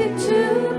you to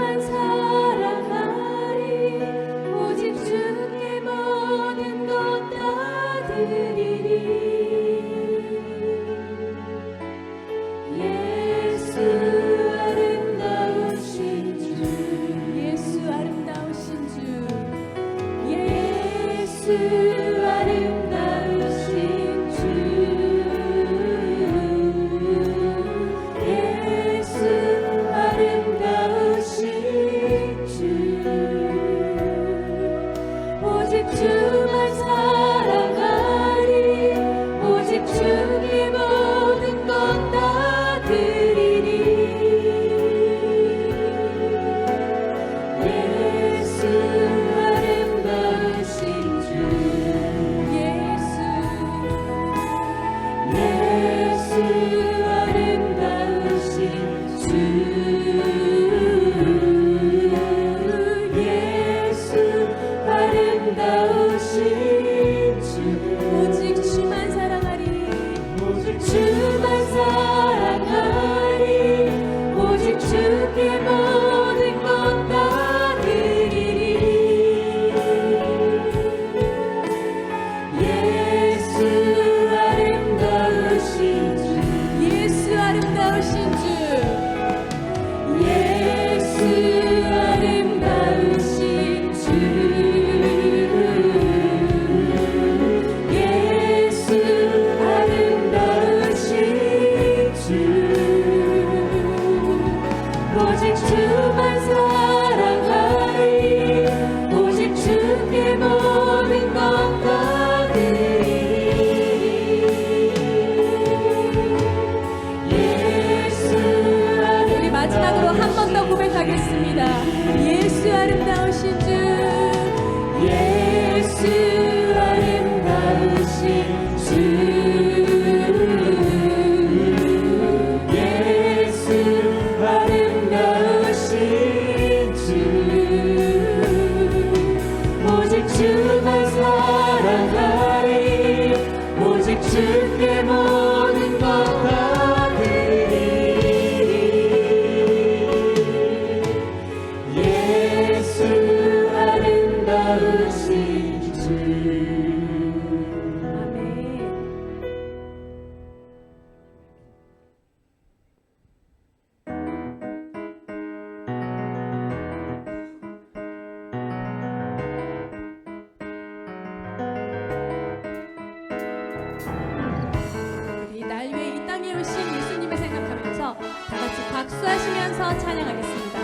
다 같이 박수하시면서 찬양하겠습니다.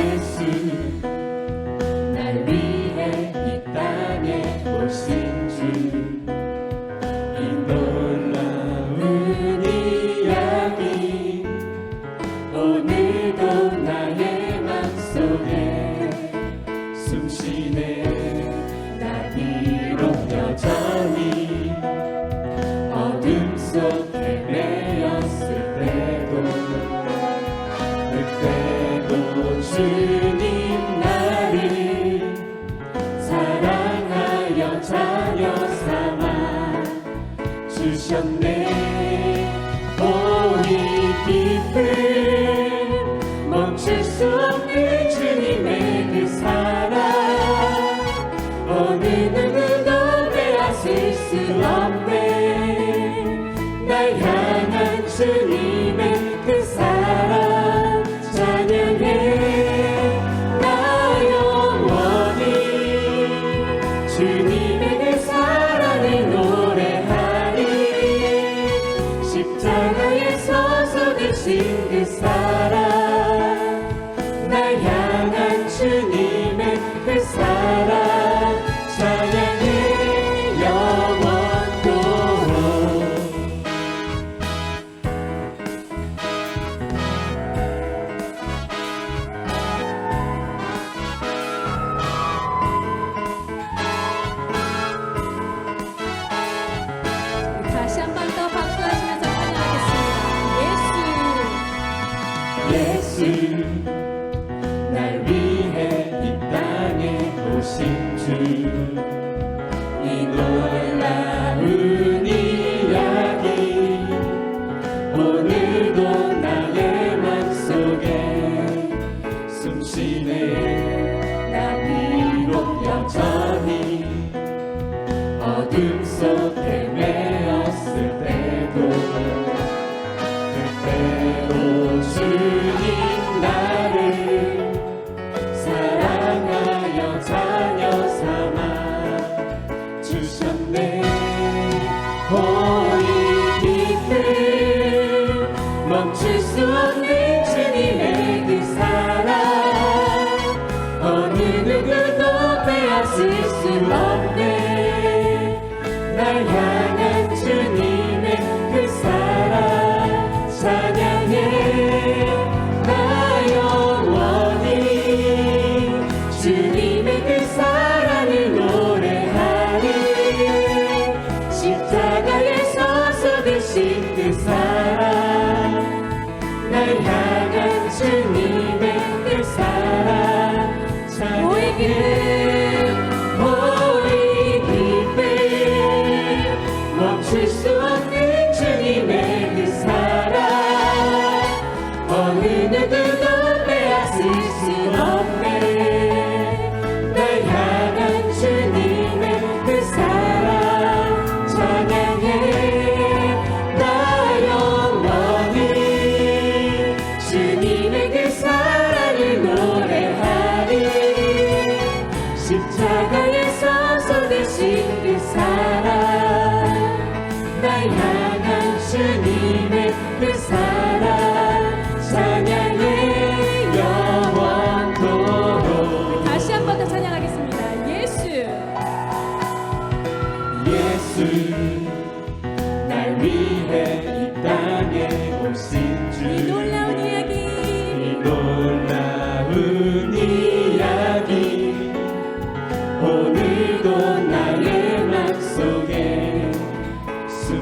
예수 날 위해 이 땅에 오신 주이 놀라운 이야기 오늘도 나의 맘속에 숨쉬네 주님의 그 사랑. 예수 날 위해 이 땅에 오신 주.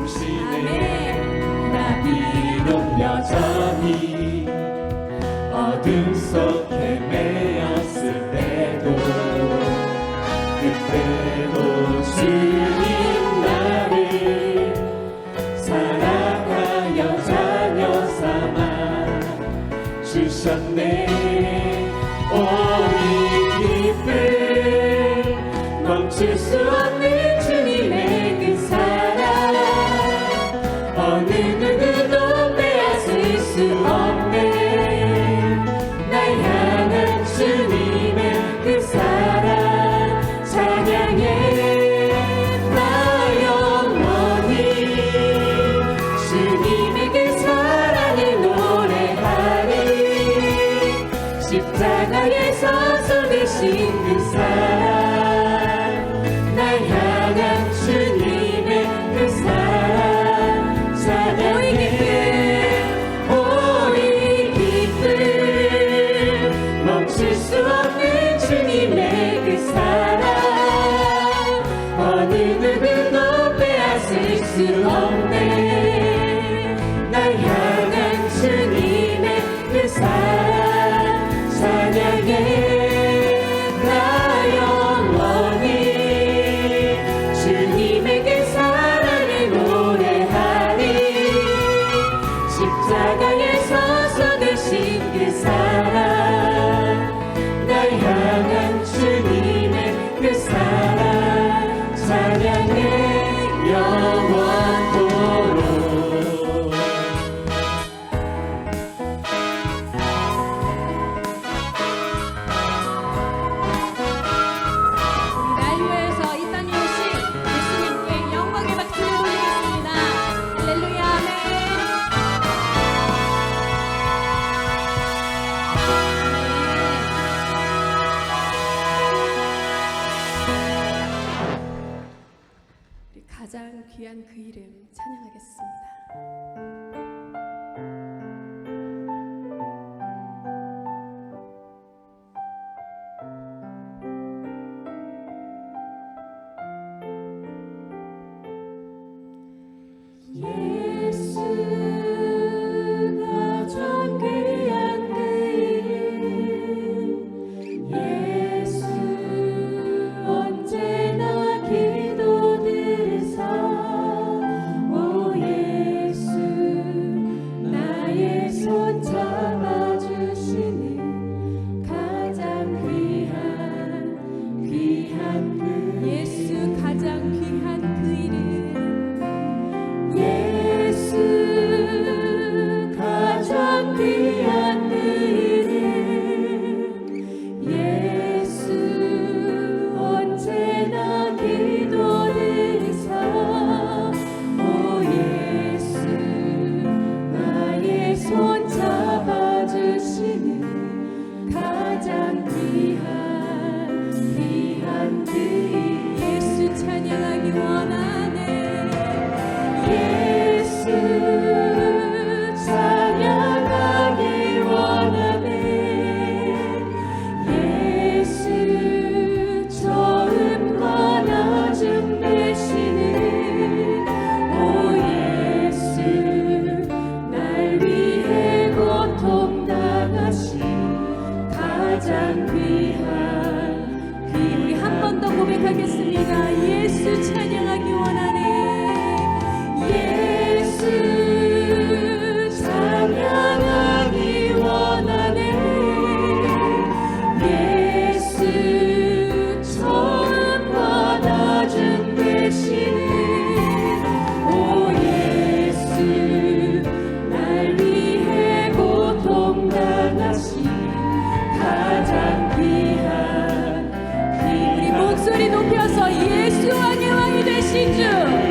주시네 아멘. 나비 높여 저희 가장 귀한 그 우리 한 번 더 고백하겠습니다. 예수 찬양하기 원하네. 예수 谢谢。